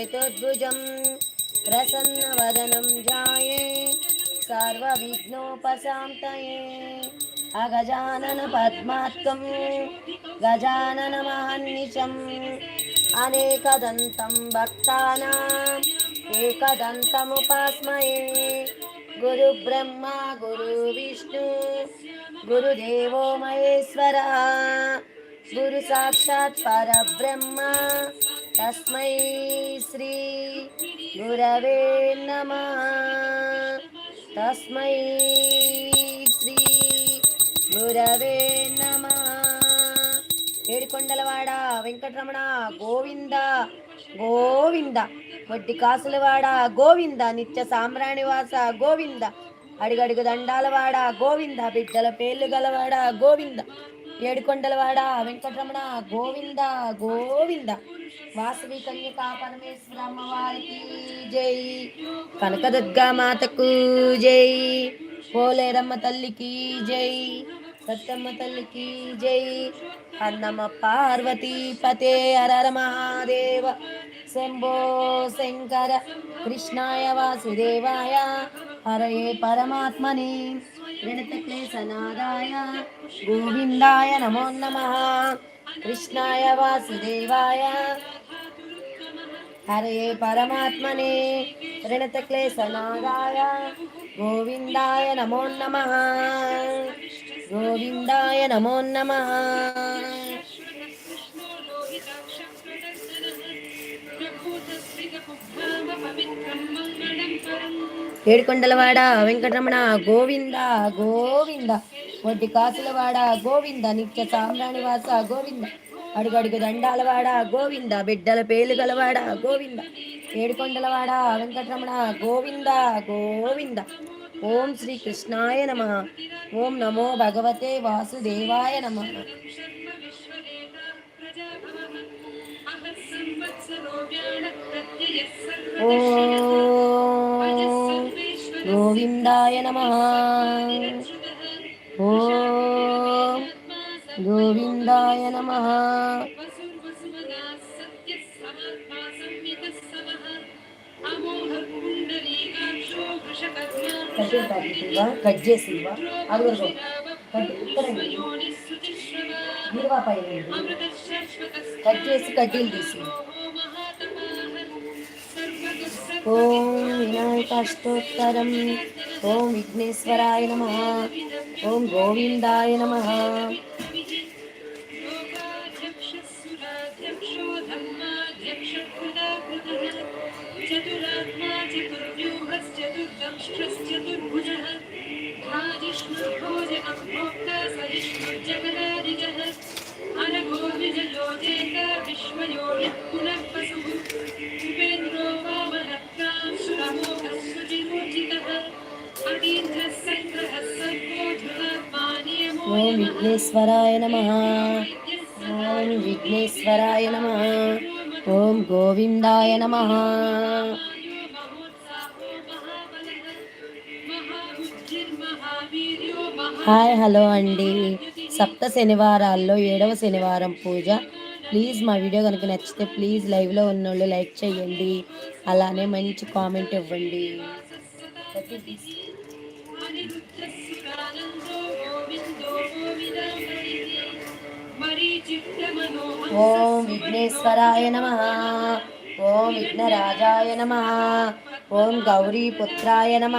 शुक्लधरं विष्णुं शशिवर्णं चतुर्भुजं प्रसन्नवदनं जाये सर्वविघ्नोपशान्तये अगजाननपद्मात्कं गजाननमहन्निशम् अनेकदन्तं भक्तानाम् एकदन्तमुपास्मये गुरुब्रह्मा गुरुविष्णु गुरुदेवो महेश्वरः गुरुसाक्षात् परब्रह्म తస్మై శ్రీ గురవే నమ తస్మై శ్రీ గురవే నమ ఏడికొండలవాడ వెంకటరమణ గోవింద గోవింద వడ్డి కాసులవాడ గోవింద నిత్య సామ్రాణివాస గోవింద అడిగడుగు దండాలవాడ గోవింద బిడ్డల పేర్లు గలవాడ గోవింద ఏడుకొండలవాడ వెంకటరమణ గోవింద గోవింద. వాసవి కన్యకా పరమేశ్వర అమ్మవారికి జై. కనకదుర్గా మాతకు జై. పోలేరమ్మ తల్లికి జై. సత్తమ్మ తల్లికి జై. అన్నమ్మ పార్వతీ పతే హరర మహాదేవ. శంభో శంకర కృష్ణాయ వాసుదేవాయ. హరయే పరమాత్మని. गणतक्लेशनादाय गोविन्दाय नमो नमः कृष्णाय वासुदेवाय हरे परमात्मने प्रणतक्लेशनादाय गोविन्दाय नमो नमः गोविन्दाय नमो नमः ఏడుకొండలవాడ వెంకటరమణ గోవింద గోవింద. వడ్డి కాసులవాడ గోవింద. నిత్య సామ్రాణివాస గోవింద. అడుగడుగు దండాలవాడ గోవింద. బిడ్డల పేలు గలవాడ గోవింద. ఏడుకొండలవాడ వెంకటరమణ గోవింద గోవింద. ఓం శ్రీ కృష్ణాయ నమ. ఓం నమో భగవతే వాసుదేవాయ నమ. గోవిందాయ నమ ఓం గోవిందాయ నమ కట్ చేసివా అడుగు కట్ చేసి కడ్డీలు తీసి ఓం వినాయకాష్టోత్తరం ఓం విఘ్నేశ్వరాయ నమ ఓం గోవిందాయ నమ चतुरात्मा चतुर्व्यूहश्चतुर्दंष्ट्रश्चतुर्भुजः भाजिष्णुर्भोजनं भोक्ता सहिष्णुर्जगदादिगः अनघोर्विजयोजेत విఘ్నేశ్వరాయ నమ. ఓం విఘ్నేశ్వరాయ నమ. ఓం గోవిందాయ నమ. హాయ్ హలో అండి. సప్త శనివారాల్లో ఏడవ శనివారం పూజ. ప్లీజ్ మా వీడియో కనుక నచ్చితే ప్లీజ్ లైవ్లో ఉన్నోళ్ళు లైక్ చేయండి. అలానే మంచి కామెంట్ ఇవ్వండి. ఓం విఘ్నేశ్వరాయ నమ ఓం విఘ్నరాజాయ నమ ఓం గౌరీపుత్రాయ నమ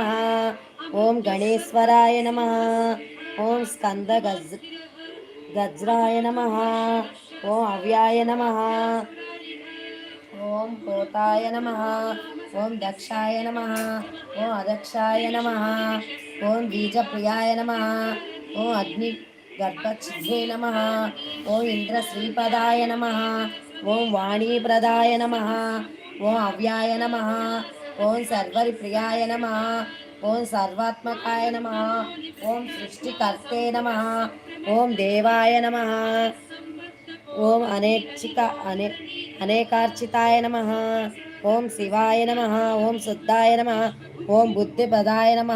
ఓం గణేశ్వరాయ నమ ఓం స్కంద గజ్ గజ్రాయ నమ ఓం అవ్యాయ నమ ఓం పోతాయ నమ ఓం దక్షాయ నమ ఓం అదక్షాయ నమ ఓం బీజప్రియాయ నమ ఓం అగ్ని గర్భఛిద్రే నమ ఓం ఇంద్రశ్రీపదాయ నమ ఓం వాణీప్రదాయ నమ ఓం అవ్యాయ నమ ఓం సర్వరిప్రియాయ నమ ఓం సర్వాత్మకాయ నమ ఓం సృష్టికర్తే నమ ఓం దేవాయ నమ ఓం అనేక్షిక అనే అనేకార్చితాయ నమ ఓం శివాయ నమ ఓం శుద్ధాయ నమ ఓం బుద్ధిపదాయ నమ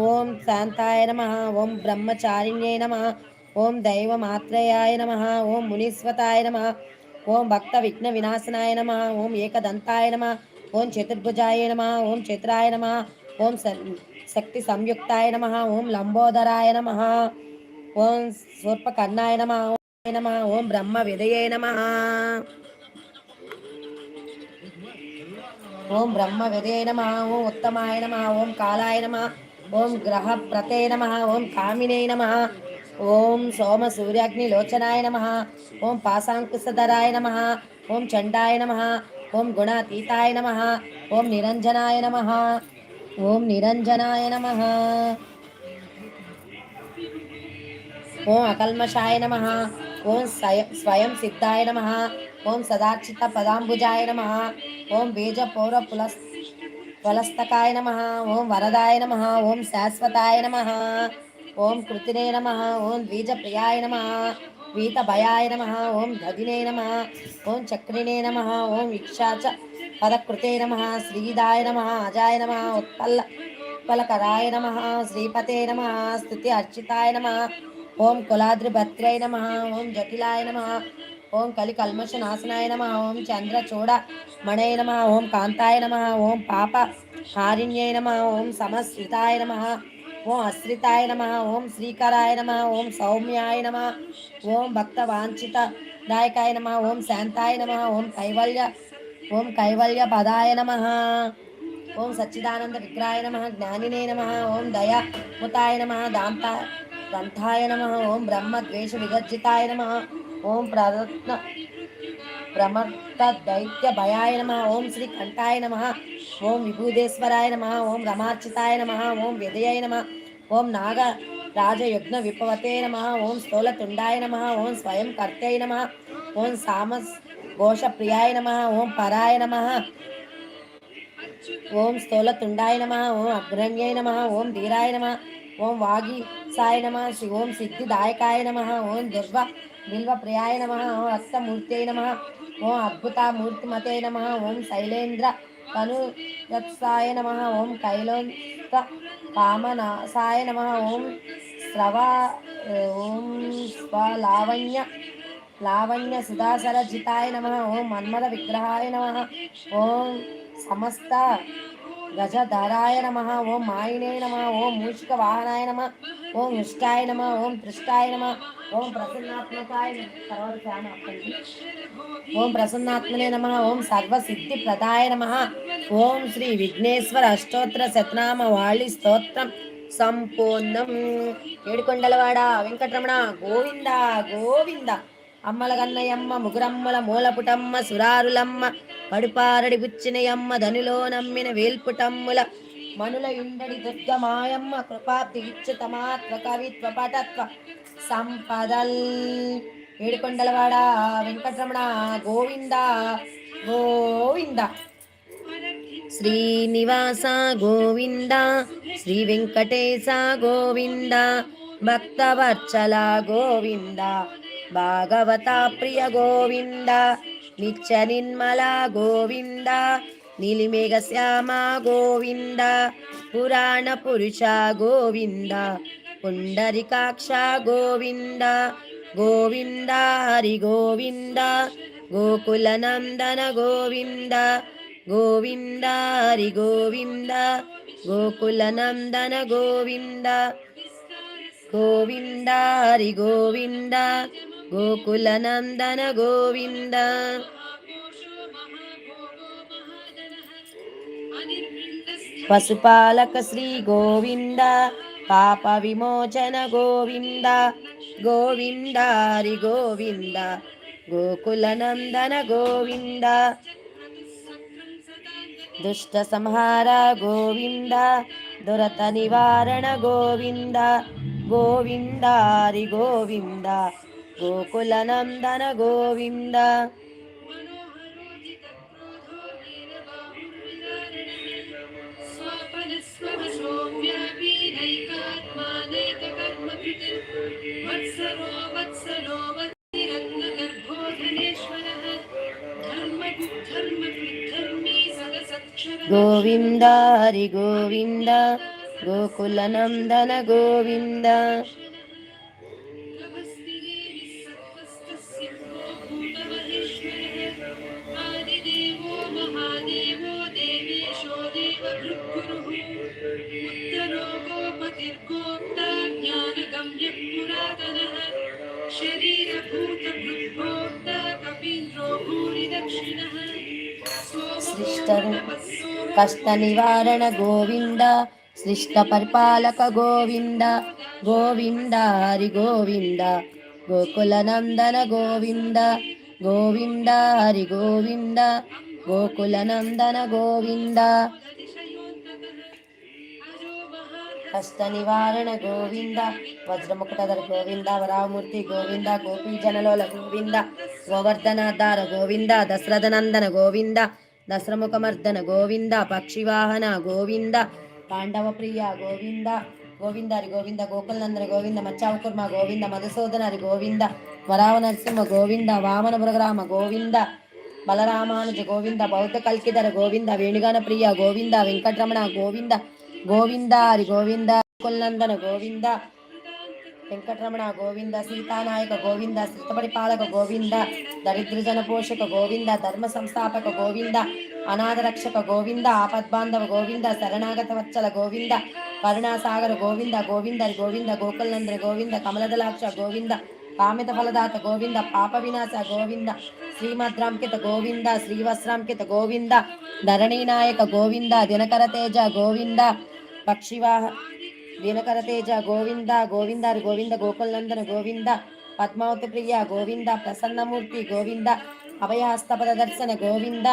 ఓం శాంతాయ నమ ఓం బ్రహ్మచారిణ్యై నమ ఓం దైవమాత్రేయాయ నమ ఓం మునీశ్వతాయ నమ ఓం భక్త విఘ్న వినాశనాయ నమ ఓం ఏకదంతాయ నమ ఓం చతుర్భుజాయ నమ ఓం చతురాయ నమ ఓం శక్తి సంయుక్తాయ నమ ఓం లంబోదరాయ నమ ఓం సూర్పకర్ణాయ నమ నమ ఓం బ్రహ్మ విదయే నమ ఓం బ్రహ్మ విదే నమ ఓం ఉత్తమాయ నమ ఓం కాలాయ నమ ఓం గ్రహ ప్రతే నమ ఓం కామినే నమ ఓం సోమ సూర్యాగ్ని లోచనాయ నమ ఓం పాశాంకుశధరాయ నమ ఓం చండాయ నమ ఓం గుణాతీతాయ నమ ఓం నిరంజనాయ నమ ఓం నిరంజనాయ నమ ఓం అకల్మషాయ నమ ఓం స్వయం సిద్ధాయ నమ ఓం సదార్చిత పదాంబుజాయ నమ ఓం బీజ పౌర పులస్ పులస్తకాయ నమ ఓం వరదాయ నమ ఓం శాశ్వతాయ నమ ఓం కృతినే నమ ఓం ద్విజప్రియాయ నమ వీతభయాయ నమ ఓం దధినే నమ ఓం చక్రిణే నమ ఓం ఇక్షాచ పదకృతే నమ శ్రీదాయ నమ అజాయ నమ ఉత్పల్ల ఉత్పలకరాయ నమ శ్రీపతే నమ స్థుతి అర్చితాయ నమ ఓం కులాద్రిభద్రై నమ ఓం జటిలాయ నమ ఓం కలి కల్మష నాశనాయ నమ ఓం చంద్ర చూడ మణయ నమ ఓం కాంతాయ నమ ఓం పాప హారిణ్యై నమ ఓం సమశ్రితాయ నమ ఓం అశ్రితాయ నమ ఓం శ్రీకరాయ నమ ఓం సౌమ్యాయ నమ ఓం భక్త వాంఛిత దాయకాయ నమ ఓం శాంతాయ నమ ఓం కైవల్య ఓం కైవల్య పదాయ నమ ఓం సచ్చిదానంద విగ్రహాయ నమ జ్ఞానినే నమ ఓం దయా ముతాయ నమ దాంత గ్రంథాయ నమ ఓం బ్రహ్మ ద్వేష విగర్జితాయ నమ ఓం ప్రరత్న ప్రమర్త దైత్య భయాయ నమ ఓం శ్రీ కంఠాయ నమ ఓం విభూదేశ్వరాయ నమ ఓం రమార్చితాయ నమ ఓం విదయాయ నమ ఓం నాగ రాజయుగ్న విపవతే నమ ఓం స్థూలతుండాయ నమ ఓం స్వయం కర్తయ నమ ఓం సామస్ ఘోషప్రియాయ నమ ఓం పరాయ నమ ఓం స్థూలతుండాయ నమ ఓం అగ్రణ్యాయ నమ ఓం ధీరాయ నమ ఓం వాగి సాయ నమ ఓం సిద్ధిదాయకాయ నమ ఓం దుర్వ బిల్వ ప్రియాయ నమ ఓం అస్తమూర్తి నమ ఓం అద్భుత మూర్తిమతే నమ ఓం శైలేంద్ర తనుయత్సాయ నమ ఓం కైలోంత కామనాసాయ నమ ఓం స్రవ ఓం స్వలావణ్య లావణ్య సుధాసరజితాయ నమ ఓం మన్మద విగ్రహాయ నమ ఓం సమస్త గజధరాయ నమ ఓం మాయినే నమ ఓం మూషిక వాహనాయ నమ ఓం ఇష్టాయ నమ ఓం తృష్టాయ నమ ఓం ప్రసన్నాత్మకాయ తర్వాత ఫ్యాన్ ఆపండి ఓం ప్రసన్నాత్మనే నమ ఓం సర్వసిద్ధి ప్రదాయ నమ. ఓం శ్రీ విఘ్నేశ్వర అష్టోత్తర శతనామ వాళి స్తోత్రం సంపూర్ణం. ఏడుకొండలవాడ వెంకటరమణ గోవింద గోవింద. అమ్మల గన్నయమ్మ ముగురమ్మల మూలపుటమ్మ సురారులమ్మ పడుపారడి బుచ్చినయమ్మ ధనిలో నమ్మిన వేల్పుటమ్ముల మనుల ఇండడి దుర్గమాయమ్మ కృపాబ్ది ఇచ్చుతమాత్వ కవిత్వ పటత్వ సంపదల్. ఏడుకొండలవాడ వెంకటరమణ గోవింద గోవింద. శ్రీనివాస గోవింద శ్రీ వెంకటేశ గోవింద భక్తవత్సల గోవింద భాగవత ప్రియ గోవింద నిత్య నిర్మల గోవింద నీలిమేఘ శ్యామ గోవింద పురాణ పురుష గోవింద పుండరికాక్ష గోవింద గోవింద హరి గోవింద గోకుల నందన గోవింద గోవింద హరి గోవింద గోకుల నందన గోవింద గోవింద హరి గోవింద గోకుల నందన గోవింద. పశుపాలక శ్రీ గోవింద పాప విమోచన గోవింద గోవిందారి గోవింద గోకుల నందన గోవింద దుష్ట సంహార గోవింద దురత నివారణ గోవింద గోవిందారి గోవింద గోకుల నందన గోవింద. ಗೋವಿಂದ ಹರಿ ಗೋವಿಂದ ಗೋಕುಲ ನಂದನ ಗೋವಿಂದ शरीरभूतभृद्भोक्ता कपीन्द्रो भूरिदक्षिणः కష్టనివారణ గోవింద సృష్ట పరిపాలక గోవింద గోవింద హరి గోవింద గోకులనందన గోవింద గోవింద హరి గోవింద గోకులనందన గోవింద. కష్ట నివారణ గోవింద వజ్రముఖటధర గోవింద వరామూర్తి గోవింద గోపీ జనలోల గోవింద గోవర్ధనాధార గోవింద దశరథనందన గోవింద దశరముఖమర్దన గోవింద పక్షివాహన గోవింద పాండవ ప్రియ గోవింద గోవిందారి గోవింద గోకులనందన గోవింద మచ్చావ కుర్మ గోవింద మధుసూదనరి గోవింద వరావ నరసింహ గోవింద వామన మృగరామ గోవింద బలరామానుజ గోవింద బౌద్ధ కల్కిధర గోవింద వేణుగాన ప్రియ గోవింద వెంకటరమణ గోవింద గోవింద హరి గోవింద కుల్నందన గోవింద వెంకటరమణ గోవింద సీతానాయక గోవింద శ్రితపరిపాలక గోవింద దరిద్రజన పోషక గోవింద ధర్మ సంస్థాపక గోవింద అనాథరక్షక గోవింద ఆపద్బాంధవ గోవింద శరణాగత వచ్చల గోవింద కరుణాసాగర గోవింద గోవింద గోవింద గోకులనందన గోవింద కమలదలాక్ష గోవింద కామిత ఫలదాత గోవింద పాప వినాశ గోవింద శ్రీమద్రాంకిత గోవింద శ్రీవస్రాంకిత గోవింద ధరణీనాయక గోవింద దినకర తేజ గోవింద పక్షివాహ దినకర తేజ గోవింద గోవింద గోవింద గోకుల్నందన గోవింద పద్మావతి ప్రియ గోవింద ప్రసన్నమూర్తి గోవింద అభయహస్త ప్రదర్శన గోవింద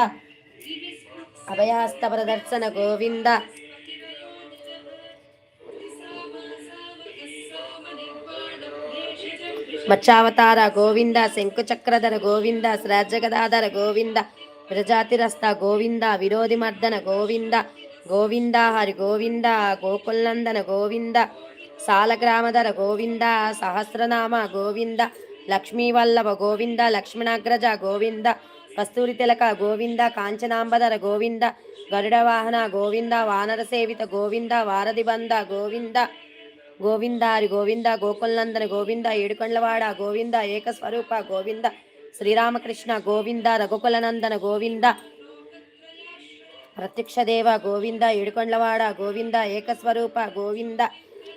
అభయహస్త ప్రదర్శన గోవింద. మత్స్యావతార గోవింద శంకుచక్రధర గోవింద శ్రాజగదాధర గోవింద ప్రజాతిరస్త గోవింద విరోధి మర్దన గోవింద గోవింద హరి గోవింద గోకుల్నందన గోవింద సాలగ్రామధర గోవింద సహస్రనామ గోవింద లక్ష్మీవల్లభ గోవింద లక్ష్మణాగ్రజ గోవింద కస్తూరి తిలక గోవింద కాంచనాంబధర గోవింద గరుడవాహన గోవింద వానర సేవిత గోవింద వారధి బంద గోవింద హరి గోవింద గోకుల్నందన గోవింద ఏడుకొండలవాడ గోవింద ఏకస్వరూప గోవింద శ్రీరామకృష్ణ గోవింద రఘుకులనందన గోవింద ప్రత్యక్ష దేవ గోవింద ఏడుకొండలవాడ గోవింద ఏకస్వరూప గోవింద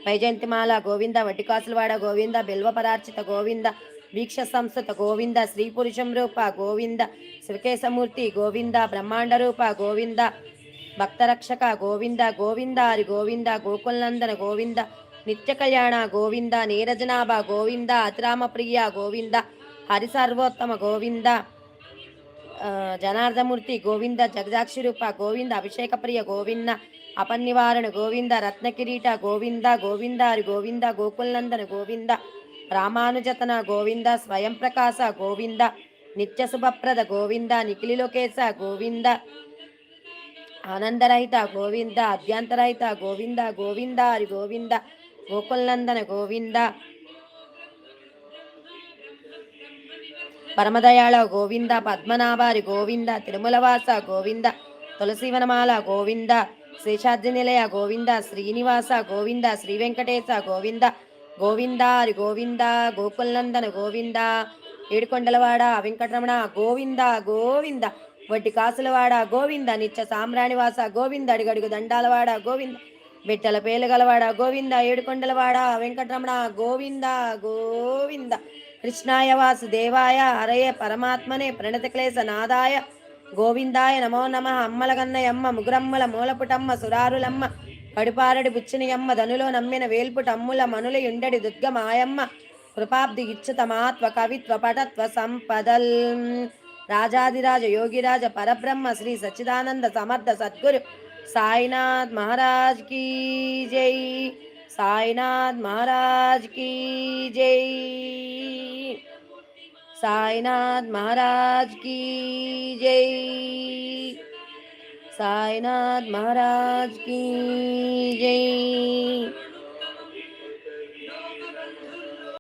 వైజయంతిమాల గోవింద వడ్డికాసులవాడ గోవింద బిల్వపరార్చిత గోవింద వీక్ష సంస్థత గోవింద శ్రీ పురుషం రూప గోవింద శివకేశమూర్తి గోవింద బ్రహ్మాండ రూప గోవింద భక్తరక్షక గోవింద గోవింద హరి గోవింద గోకుల్నందన గోవింద నిత్య కళ్యాణ గోవింద నీరజనాభ గోవింద అతిరామ ప్రియ గోవింద హరి సర్వోత్తమ గోవింద జనార్దమూర్తి గోవింద జగజాక్షిరూప గోవింద అభిషేక ప్రియ గోవింద అపన్నివారణ గోవింద రత్నకిరీట గోవింద గోవిందారి గోవింద గోకుల్నందన గోవింద రామానుజతన గోవింద స్వయం ప్రకాశ గోవింద నిత్య శుభప్రద గోవింద నిఖిలి లోకేశ గోవింద ఆనందరహిత గోవింద అభ్యంతరహిత గోవింద గోవింద హరి గోవింద గోకుల్నందన గోవింద పరమదయాళ గోవింద పద్మనాభారి గోవింద తిరుమలవాస గోవింద తులసీవనమాల గోవింద శేషాద్రినిలయ గోవింద శ్రీనివాస గోవింద శ్రీ వెంకటేశ గోవింద గోవిందారి గోవింద గోకుల్నందన గోవింద ఏడుకొండలవాడ వెంకటరమణ గోవింద గోవింద వడ్డి కాసులవాడ గోవింద నిత్య సామ్రాణివాస గోవింద అడిగడుగు దండాలవాడ గోవింద బిట్టల పేలుగలవాడ గోవింద ఏడుకొండలవాడ వెంకటరమణ గోవింద గోవింద. కృష్ణాయ వాసుదేవాయ హరయే పరమాత్మనే ప్రణత క్లేశ నాదాయ గోవిందాయ నమో నమ అమ్మలగన్నయమ్మ ముగ్రమ్మల మూలపుటమ్మ సురారులమ్మ కడుపారడి బుచ్చినయమ్మ ధనులో నమ్మిన వేల్పుటమ్ముల మనుల యుండడి దుర్గమాయమ్మ కృపాబ్ది ఇచ్చుతమాత్వ కవిత్వ పటత్వ సంపదల్. రాజాదిరాజ యోగిరాజ పరబ్రహ్మ శ్రీ సచ్చిదానంద సమర్థ సద్గురు సాయినాథ్ మహారాజ్ కీ జై. సాయినాథ్ మహారాజ్ కీ జై సాయినాథ్ మహారాజ్ కీ జై సాయినాథ్ మహారాజ్ కీ జై